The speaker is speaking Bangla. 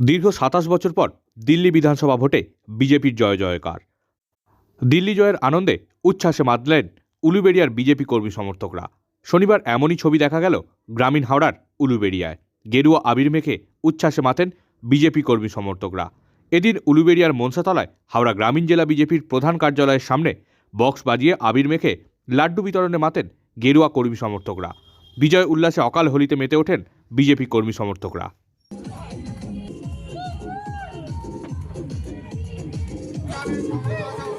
দীর্ঘ সাতাশ বছর পর দিল্লি বিধানসভা ভোটে বিজেপির জয় জয়কার। দিল্লি জয়ের আনন্দে উচ্ছ্বাসে মাতলেন উলুবেড়িয়ার বিজেপি কর্মী সমর্থকরা। শনিবার এমনই ছবি দেখা গেল গ্রামীণ হাওড়ার উলুবেড়িয়ায়। গেরুয়া আবির মেখে উচ্ছ্বাসে মাতেন বিজেপি কর্মী সমর্থকরা। এদিন উলুবেড়িয়ার মনসাতলায় হাওড়া গ্রামীণ জেলা বিজেপির প্রধান কার্যালয়ের সামনে বক্স বাজিয়ে আবির মেখে লাড্ডু বিতরণে মাতেন গেরুয়া কর্মী সমর্থকরা। বিজয় উল্লাসে অকাল হোলিতে মেতে ওঠেন বিজেপি কর্মী সমর্থকরা। やった!